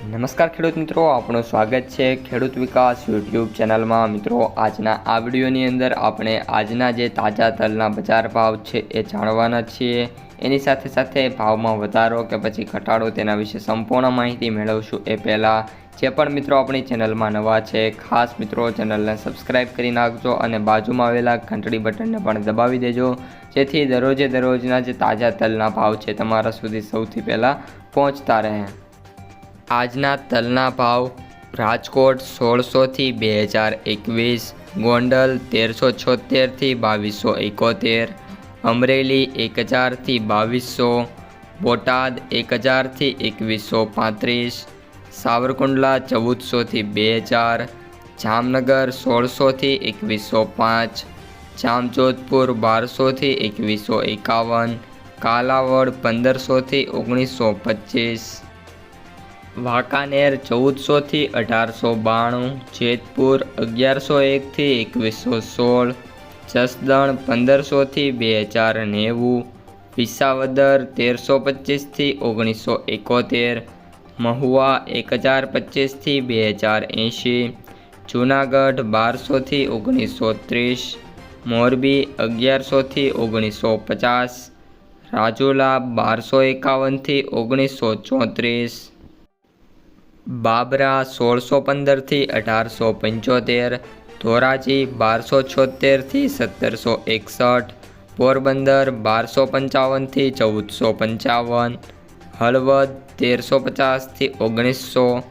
નમસ્કાર ખેડૂત મિત્રો આપણું સ્વાગત છે ખેડૂત વિકાસ યુટ્યુબ ચેનલમાં. મિત્રો, આજના આ વિડીયોની અંદર આપણે આજના જે તાજા તલના બજાર ભાવ છે એ જાણવાના છીએ. એની સાથે સાથે ભાવમાં વધારો કે પછી ઘટાડો તેના વિશે સંપૂર્ણ માહિતી મેળવશું એ પહેલાં. જે પણ મિત્રો આપણી ચેનલમાં નવા છે, ખાસ મિત્રો ચેનલને સબસ્ક્રાઈબ કરી નાખજો અને બાજુમાં આવેલા ઘંટડી બટનને પણ દબાવી દેજો. જેથી દરરોજે દરરોજના જે તાજા તલના ભાવ છે તમારા સુધી સૌથી પહેલાં પહોંચતા રહે. આજના તલના ભાવ રાજકોટ સોળસોથી બે હજાર એકવીસ, ગોંડલ તેરસો છોતેરથી બાવીસો એકોતેર, અમરેલી એક હજારથી બાવીસો, બોટાદ એક હજારથી એકવીસો પાંત્રીસ, સાવરકુંડલા ચૌદસોથી બે હજાર, જામનગર સોળસોથી એકવીસો પાંચ, જામજોધપુર બારસોથી એકવીસો એકાવન, કાલાવડ પંદરસોથી ઓગણીસો પચીસ. વાંકાનેર ચૌદસોથી અઢારસો બાણું, જેતપુર અગિયારસો એકથી એકવીસો સોળ, જસદણ પંદરસોથી બે હજાર નેવું, વિસાવદર તેરસો પચીસથી ઓગણીસો એકોતેર, મહુવા એક હજાર પચીસથી બે હજાર એંશી, જૂનાગઢ બારસોથી ઓગણીસો ત્રીસ, મોરબી અગિયારસોથી ઓગણીસો પચાસ, રાજુલા બારસો એકાવનથી ઓગણીસો ચોત્રીસ બાબરા સોળસો પંદરથી અઢારસો પંચોતેર, ધોરાજી બારસો છોતેરથી સત્તરસો એકસઠ, પોરબંદર બારસો પંચાવનથી ચૌદસો પંચાવન, હળવદ તેરસો પચાસથી ઓગણીસો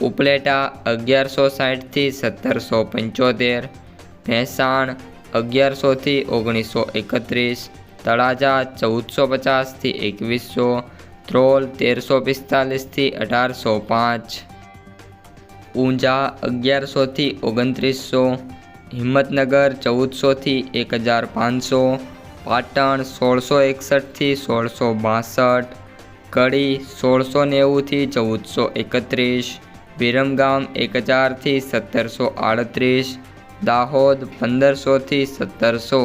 ઉપલેટા અગિયારસો સાઠથી સત્તરસો પંચોતેર, ભેંસાણ અગિયારસોથી ઓગણીસો એકત્રીસ, તળાજા ચૌદસો પચાસથી એકવીસો ધ્રોલ તેરસો પિસ્તાલીસથી અઢારસો પાંચ. ઊંઝા અગિયારસોથી ઓગણત્રીસો હિંમતનગર ચૌદસોથી એક હજાર પાંચસો પાટણ સોળસો એકસઠથી સોળસો બાસઠ. કડી સોળસો નેવુંથી ચૌદસો એકત્રીસ. વિરમગામ એક હજારથી સત્તરસો આડત્રીસ. દાહોદ પંદરસોથી સત્તરસો.